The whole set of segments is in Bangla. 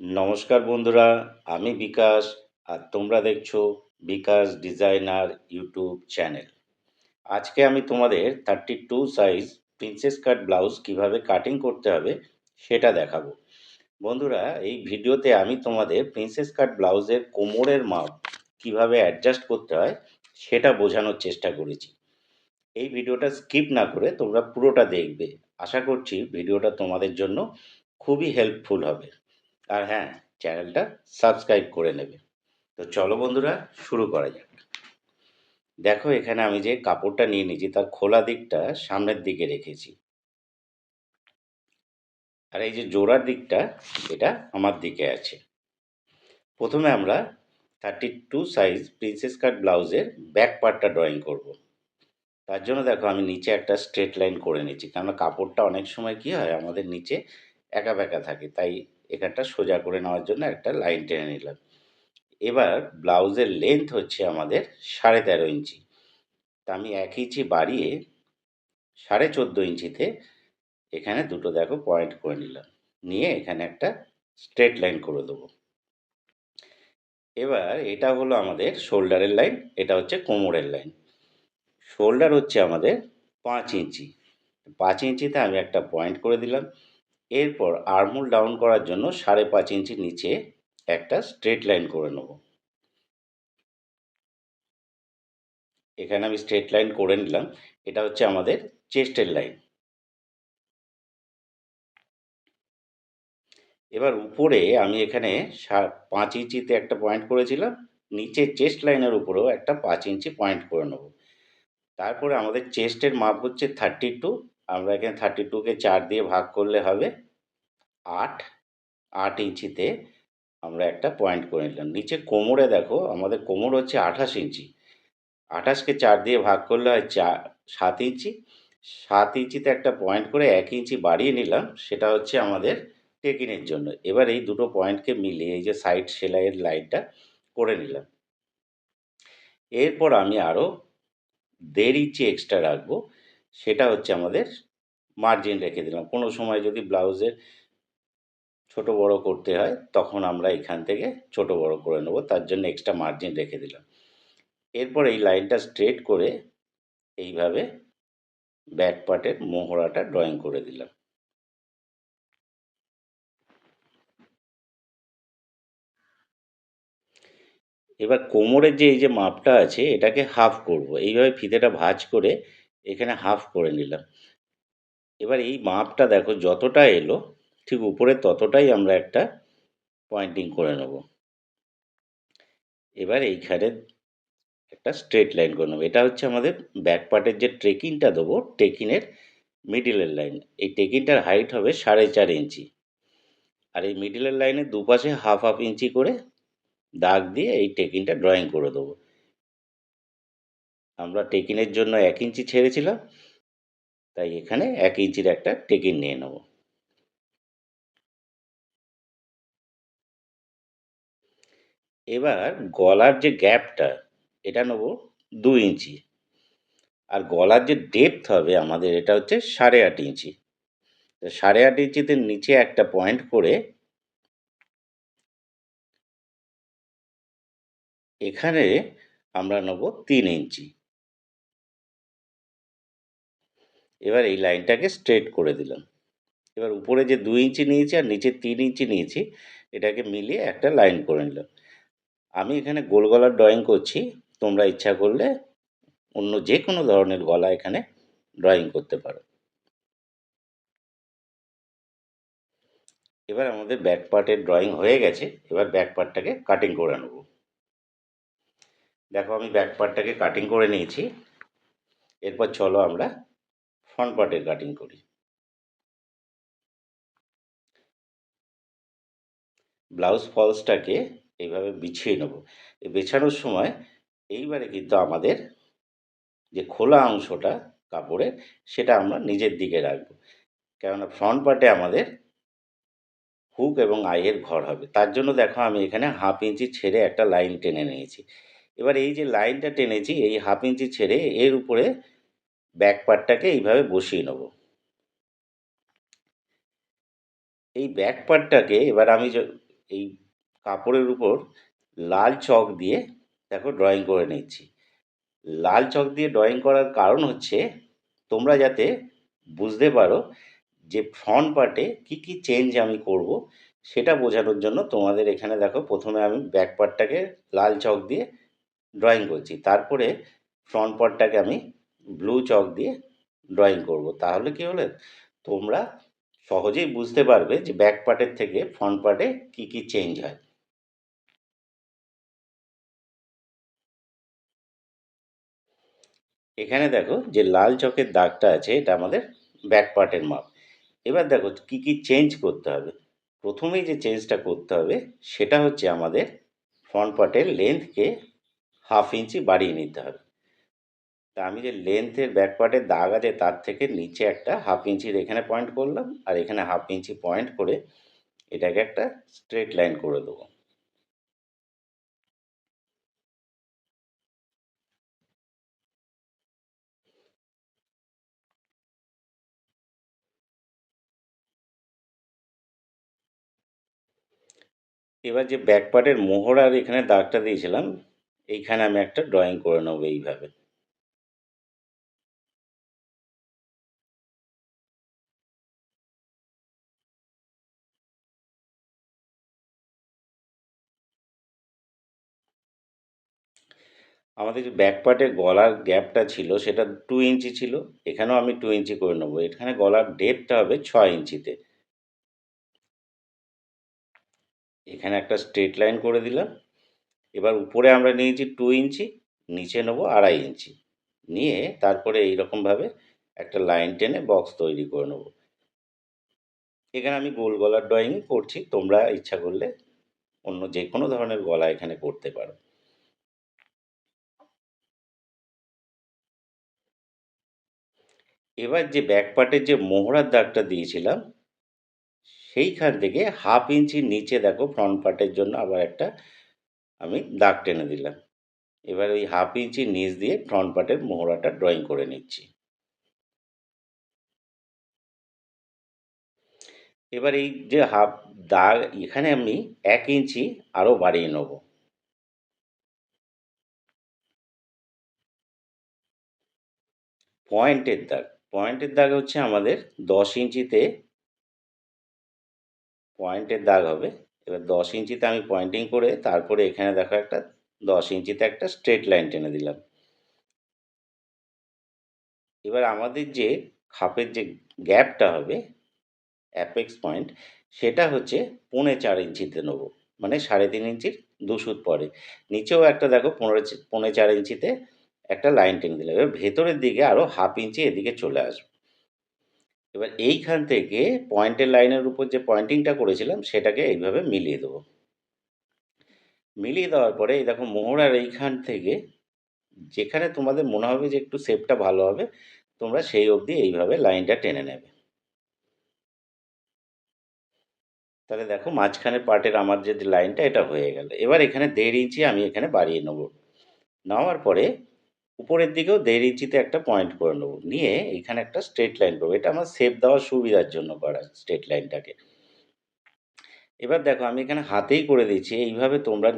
নমস্কার বন্ধুরা, আমি বিকাশ আর তোমরা দেখছ বিকাশ ডিজাইনার ইউটিউব চ্যানেল। আজকে আমি তোমাদের thirty two size princess cut blouse কীভাবে কাটিং করতে হবে সেটা দেখাবো। বন্ধুরা, এই ভিডিওতে আমি তোমাদের প্রিন্সেস কাট ব্লাউজের কোমরের মাপ কীভাবে অ্যাডজাস্ট করতে হয় সেটা বোঝানোর চেষ্টা করেছি। এই ভিডিওটা স্কিপ না করে তোমরা পুরোটা দেখবে। আশা করছি ভিডিওটা তোমাদের জন্য খুবই হেল্পফুল হবে। আর হ্যাঁ চ্যানেলটা সাবস্ক্রাইব করে নেবে। তো চলো বন্ধুরা, শুরু করা যাক। দেখো, এখানে আমি যে কাপড়টা নিয়ে নিয়েছি, তার খোলা দিকটা সামনের দিকে রেখেছি। আর এই যে জোড়ার দিকটা, এটা আমার দিকে আছে। প্রথমে আমরা thirty two size princess cut ব্লাউজের ব্যাক পার্টটা ড্রয়িং করব। তার জন্য দেখো, আমি নিচে একটা স্ট্রেট লাইন করে নিচ্ছি। কারণ কাপড়টা অনেক সময় কি হয়, আমাদের নিচে একা বেঁকা থাকে। তাই এখানটা সোজা করে নেওয়ার জন্য একটা লাইন টেনে নিলাম। এবার ব্লাউজের লেন্থ হচ্ছে আমাদের সাড়ে তেরো ইঞ্চি। তা আমি এক ইঞ্চি বাড়িয়ে সাড়ে চোদ্দ ইঞ্চিতে এখানে দুটো দেখো পয়েন্ট করে নিলাম। নিয়ে এখানে একটা স্ট্রেট লাইন করে দেবো। এবার এটা হলো আমাদের শোল্ডারের লাইন এটা হচ্ছে কোমরের লাইন শোল্ডার হচ্ছে আমাদের পাঁচ ইঞ্চি। পাঁচ ইঞ্চিতে আমি একটা পয়েন্ট করে দিলাম। এরপর আর্মুল ডাউন করার জন্য সাড়ে পাঁচ ইঞ্চি নিচে একটা স্ট্রেট লাইন করে নেব। এখানে আমি স্ট্রেট লাইন করে নিলাম, এটা হচ্ছে আমাদের চেস্টের লাইন এবার উপরে আমি এখানে পাঁচ ইঞ্চিতে একটা পয়েন্ট করেছিলাম, নিচে চেস্ট লাইনের উপরেও একটা পাঁচ ইঞ্চি পয়েন্ট করে নেব। তারপরে আমাদের চেস্টের মাপ হচ্ছে থার্টি টু আমরা এখানে থার্টি টুকে চার দিয়ে ভাগ করলে হবে আট। আট ইঞ্চিতে আমরা একটা পয়েন্ট করে নিলাম। নিচে কোমরে দেখো, আমাদের কোমর হচ্ছে আঠাশ ইঞ্চি। আঠাশকে চার দিয়ে ভাগ করলে হয় চার সাত ইঞ্চি। সাত ইঞ্চিতে একটা পয়েন্ট করে এক ইঞ্চি বাড়িয়ে নিলাম, সেটা হচ্ছে আমাদের টেকিনের জন্য। এবার এই দুটো পয়েন্টকে মিলিয়ে এই যে সাইড সেলাইয়ের লাইনটা করে নিলাম। এরপর আমি আরও দেড় ইঞ্চি এক্সট্রা রাখব। সেটা হচ্ছে আমাদের মার্জিন রেখে দিলাম। কোনো সময় যদি ব্লাউজের ছোট বড় করতে হয়, তখন আমরা এখান থেকে ছোট বড় করে নেব, তার জন্য এক্সট্রা মার্জিন রেখে দিলাম। এরপর এই লাইনটা স্ট্রেট করে এইভাবে ব্যাক পার্টের মোহরাটা ড্রয়িং করে দিলাম। এবার কোমরের যে এই যে মাপটা আছে, এটাকে হাফ করব। এইভাবে ফিতেটা ভাঁজ করে এখানে হাফ করে নিলাম। এবার এই মাপটা দেখো, যতটা এলো, ঠিক উপরে ততটাই আমরা একটা পয়েন্টিং করে নেব। এবার এইখানে একটা স্ট্রেট লাইন করে নেব। এটা হচ্ছে আমাদের ব্যাক পার্টের যে ট্রেকিংটা দেবো ট্রেকিংয়ের মিডিলের লাইন এই ট্রেকিংটার হাইট হবে সাড়ে চার ইঞ্চি। আর এই মিডিলের লাইনের দুপাশে হাফ হাফ ইঞ্চি করে দাগ দিয়ে এই টেকিংটা ড্রয়িং করে দেবো। আমরা টেকিনের জন্য এক ইঞ্চি ছেড়েছিলাম, তাই এখানে এক ইঞ্চির একটা টেকিন নিয়ে নেব। এবার গলার যে গ্যাপটা, এটা নেব দু ইঞ্চি। আর গলার যে ডেপথ হবে আমাদের, এটা হচ্ছে সাড়ে আট ইঞ্চি। সাড়ে আট ইঞ্চিতে নিচে একটা পয়েন্ট করে এখানে আমরা নেব তিন ইঞ্চি। এবার এই লাইনটাকে স্ট্রেট করে দিলাম। এবার উপরে যে দুই ইঞ্চি নিয়েছি আর নিচে তিন ইঞ্চি নিয়েছি, এটাকে মিলিয়ে একটা লাইন করে নিলাম। আমি এখানে গোল গলার ড্রয়িং করছি, তোমরা ইচ্ছা করলে অন্য যে কোনো ধরনের গলা এখানে ড্রয়িং করতে পারো। এবার আমাদের ব্যাক পার্টের ড্রয়িং হয়ে গেছে, এবার ব্যাক পার্টটাকে কাটিং করে নেব। দেখো আমি ব্যাক পার্টটাকে কাটিং করে নিয়েছি, এরপর চলো আমরা ফ্রন্ট পার্টের কাটিং করি। ব্লাউজ ফলসটাকে এইভাবে বিছিয়ে নেব। এই বেছানোর সময় এইবারে কিন্তু আমাদের যে খোলা অংশটা কাপড়ের, সেটা আমরা নিজের দিকে রাখব। কেননা ফ্রন্ট পার্টে আমাদের হুক এবং আইয়ের ঘর হবে। তার জন্য দেখো আমি এখানে হাফ ইঞ্চি ছেড়ে একটা লাইন টেনে নিয়েছি। এবার এই যে লাইনটা টেনেছি, এই হাফ ইঞ্চি ছেড়ে এর উপরে ব্যাক পার্টটাকে এইভাবে বসিয়ে নেব। এই ব্যাক পার্টটাকে এবার আমি এই কাপড়ের উপর লাল চক দিয়ে দেখো ড্রয়িং করে নিচ্ছি। লাল চক দিয়ে ড্রয়িং করার কারণ হচ্ছে তোমরা যাতে বুঝতে পারো যে ফ্রন্ট পার্টে কী কী চেঞ্জ আমি করব, সেটা বোঝানোর জন্য তোমাদের এখানে দেখো প্রথমে আমি ব্যাক পার্টটাকে লাল চক দিয়ে ড্রয়িং করছি। তারপরে ফ্রন্ট পার্টটাকে আমি ব্লু চক দিয়ে ড্রয়িং করব। তাহলে কী হলো? তোমরা সহজেই বুঝতে পারবে যে ব্যাক পার্টের থেকে ফ্রন্ট পার্টে কী কী চেঞ্জ হয়। এখানে দেখো যে লাল চকের দাগটা আছে, এটা আমাদের ব্যাক পার্টের মাপ এবার দেখো কি কি চেঞ্জ করতে হবে। প্রথমেই যে চেঞ্জটা করতে হবে, সেটা হচ্ছে আমাদের ফ্রন্ট পার্টের লেন্থকে হাফ ইঞ্চি বাড়িয়ে নিতে হবে। তা আমি যে লেন্থের ব্যাক পার্টের দাগ আছে, তার থেকে নিচে একটা হাফ ইঞ্চির এখানে পয়েন্ট করলাম, আর এখানে হাফ ইঞ্চি পয়েন্ট করে এটাকে একটা স্ট্রেট লাইন করে দেবো। এবার যে ব্যাক পার্টের মোহরার এখানে দাগটা দিয়েছিলাম, এইখানে আমি একটা ড্রয়িং করে নেব এইভাবে। আমাদের যে পার্টের গলার গ্যাপটা ছিল, সেটা টু ইঞ্চি ছিল। এখানেও আমি টু ইঞ্চি করে নেব। এখানে গলার ডেপটা হবে ছয় ইঞ্চিতে। এখানে একটা স্ট্রেট লাইন করে দিলাম। এবার উপরে আমরা নিয়েছি টু ইঞ্চি, নিচে নেব আড়াই ইঞ্চি। নিয়ে তারপরে এইরকমভাবে একটা লাইন টেনে বক্স তৈরি করে নেব। এখানে আমি গোল গলার ড্রয়িং করছি। তোমরা ইচ্ছা করলে অন্য যে কোনো ধরনের গলা এখানে করতে পারো। এবার যে ব্যাক পার্টের যে মোহরার দাগটা দিয়েছিলাম, সেইখান থেকে হাফ ইঞ্চি নিচে দেখো ফ্রন্ট পার্টের জন্য আবার একটা আমি দাগ টেনে দিলাম। এবার ওই হাফ ইঞ্চি নিচ দিয়ে ফ্রন্ট পার্টের মোহরাটা ড্রয়িং করে নিচ্ছি। এবার এই যে হাফ দাগ, এখানে আমি এক ইঞ্চি আরও বাড়িয়ে নেব। পয়েন্টের দাগ। পয়েন্টের দাগ হচ্ছে আমাদের দশ ইঞ্চিতে পয়েন্টের দাগ হবে। এবার দশ ইঞ্চিতে আমি পয়েন্টিং করে তারপরে এখানে দেখো একটা দশ ইঞ্চিতে একটা স্ট্রেট লাইন টেনে দিলাম। এবার আমাদের যে খাপের যে গ্যাপটা হবে, অ্যাপেক্স পয়েন্ট, সেটা হচ্ছে পৌনে চার ইঞ্চিতে নেব। মানে সাড়ে তিন ইঞ্চির দুশুদ পরে। নিচেও একটা দেখো পনেরো পৌনে চার ইঞ্চিতে একটা লাইন টেনে দিলাম এবার ভেতরের দিকে আরও হাফ ইঞ্চি এদিকে চলে আসবে। এবার এইখান থেকে পয়েন্টের লাইনের উপর যে পয়েন্টিংটা করেছিলাম, সেটাকে এইভাবে মিলিয়ে দেবো। মিলিয়ে দেওয়ার পরে এই দেখো মোহরার এইখান থেকে যেখানে তোমাদের মনে হবে যে একটু শেপটা ভালো হবে, তোমরা সেই অবধি এইভাবে লাইনটা টেনে নেবে। তাহলে দেখো মাঝখানের পার্টের আমার যে লাইনটা এটা হয়ে গেল। এবার এখানে দেড় ইঞ্চি আমি এখানে বাড়িয়ে নেব। নেওয়ার পরে উপরের দিকেও দেড় ইঞ্চিতে একটা পয়েন্ট করে নেব। নিয়ে এখানে একটা স্ট্রেট লাইন করব। এটা আমার শেপ দেওয়ার সুবিধার জন্য করা স্ট্রেট লাইনটাকে এবার দেখো, আমি এখানে হাতেই করে দিচ্ছি। এইভাবে তোমরা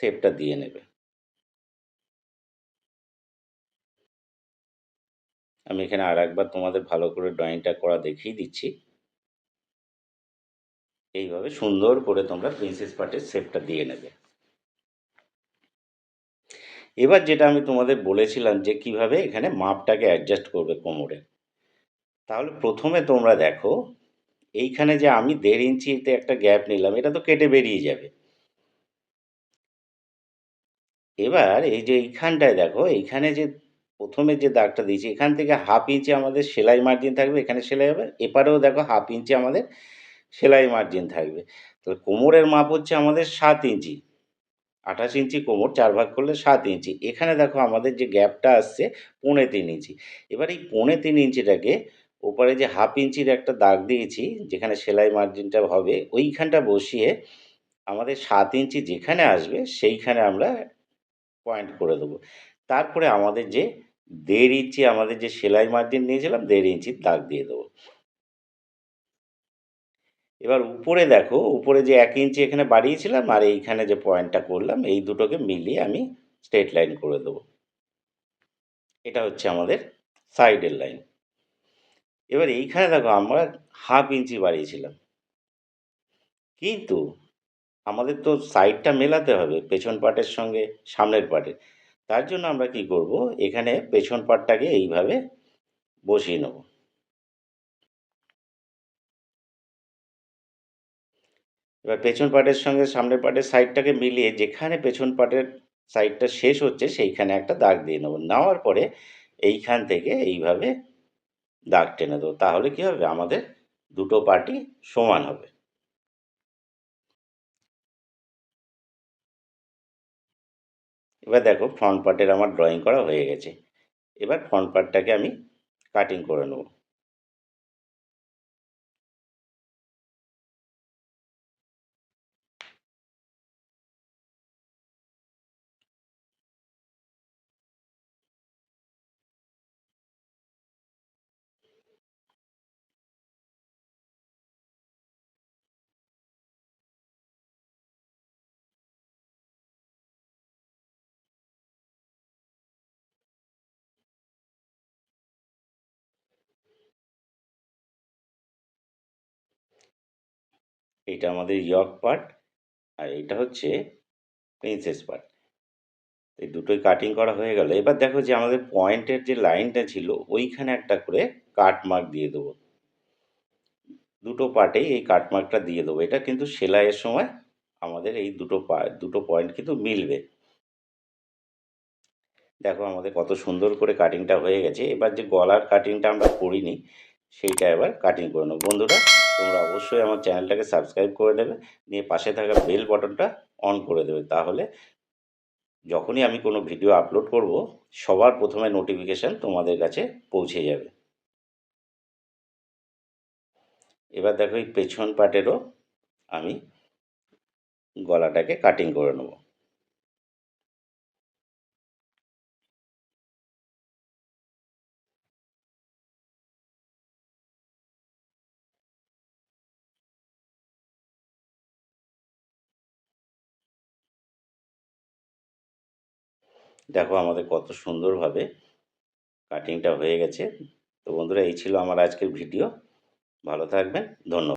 শেপটা দিয়ে নেবে। আমি এখানে আর একবার তোমাদের ভালো করে ড্রয়িংটা করা দেখিয়ে দিচ্ছি। এইভাবে সুন্দর করে তোমরা প্রিন্সেস পার্টের শেপটা দিয়ে নেবে। এবার যেটা আমি তোমাদের বলেছিলাম যে কীভাবে এখানে মাপটাকে অ্যাডজাস্ট করবে কোমরে। তাহলে প্রথমে তোমরা দেখো, এইখানে যে আমি দেড় ইঞ্চিতে একটা গ্যাপ নিলাম, এটা তো কেটে বেরিয়ে যাবে। এবার এই যে এইখানটায় দেখো, এইখানে যে প্রথমে যে দাগটা দিয়েছি, এখান থেকে হাফ ইঞ্চি আমাদের সেলাই মার্জিন থাকবে, এখানে সেলাই হবে। এপারেও দেখো হাফ ইঞ্চি আমাদের সেলাই মার্জিন থাকবে। তাহলে কোমরের মাপ হচ্ছে আমাদের সাত ইঞ্চি। আঠাশ ইঞ্চি কোমর চার ভাগ করলে সাত ইঞ্চি। এখানে দেখো আমাদের যে গ্যাপটা আসছে, পৌনে তিন ইঞ্চি। এবার এই পৌনে তিন ইঞ্চিটাকে ওপরে যে হাফ ইঞ্চির একটা দাগ দিয়েছি, যেখানে সেলাই মার্জিনটা হবে, ওইখানটা বসিয়ে আমাদের সাত ইঞ্চি যেখানে আসবে, সেইখানে আমরা পয়েন্ট করে দেবো। তারপরে আমাদের যে দেড় ইঞ্চি, আমাদের যে সেলাই মার্জিন নিয়েছিলাম, দেড় ইঞ্চির দাগ দিয়ে দেবো। এবার উপরে দেখো, উপরে যে এক ইঞ্চি এখানে বাড়িয়েছিলাম আর এইখানে যে পয়েন্টটা করলাম, এই দুটোকে মিলিয়ে আমি স্ট্রেট লাইন করে দেবো। এটা হচ্ছে আমাদের সাইডের লাইন এবার এইখানে দেখো, আমরা হাফ ইঞ্চি বাড়িয়েছিলাম। কিন্তু আমাদের তো সাইডটা মেলাতে হবে, পেছন পার্টের সঙ্গে, সামনের পার্টের তার জন্য আমরা কি করব, এখানে পেছন পার্টটাকে এইভাবে বসিয়ে নেব। এবার পেছন পার্টের সঙ্গে সামনের পার্টের সাইডটাকে মিলিয়ে যেখানে পেছন পার্টের সাইডটা শেষ হচ্ছে, সেইখানে একটা দাগ দিয়ে নেব। নেওয়ার পরে এইখান থেকে এইভাবে দাগ টেনে দেবো। তাহলে কী হবে? আমাদের দুটো পার্টি সমান হবে। এবার দেখো ফ্রন্ট পার্টের আমার ড্রয়িং করা হয়ে গেছে। এবার ফ্রন্ট পার্টটাকে আমি কাটিং করে নেব। এইটা আমাদের ইয়ক পার্ট আর এইটা হচ্ছে প্রিন্সেস পার্ট। এই দুটোই কাটিং করা হয়ে গেল। এবার দেখো যে আমাদের পয়েন্টের যে লাইনটা ছিল, ওইখানে একটা করে কাট মার্ক দিয়ে দেবো। দুটো পার্টেই এই কাট মার্কটা দিয়ে দেবো। এটা কিন্তু সেলাইয়ের সময় আমাদের এই দুটো দুটো পয়েন্ট কিন্তু মিলবে। দেখো আমাদের কত সুন্দর করে কাটিংটা হয়ে গেছে। এবার যে গলার কাটিংটা আমরা করিনি সেইটা এবার কাটিং করে নেব। বন্ধুরা, তোমরা অবশ্যই আমার চ্যানেলটাকে সাবস্ক্রাইব করে দেবে, নিয়ে পাশে থাকা বেল বটনটা অন করে দেবে। তাহলে যখনই আমি কোনো ভিডিও আপলোড করব, সবার প্রথমে নোটিফিকেশান তোমাদের কাছে পৌঁছে যাবে। এবার দেখো এই পেছন পাটেরও আমি গলাটাকে কাটিং করে নেব। দেখো আমাদের কত সুন্দরভাবে কাটিংটা হয়ে গেছে। তো বন্ধুরা, এই ছিল আমার আজকের ভিডিও ভালো থাকবেন। ধন্যবাদ।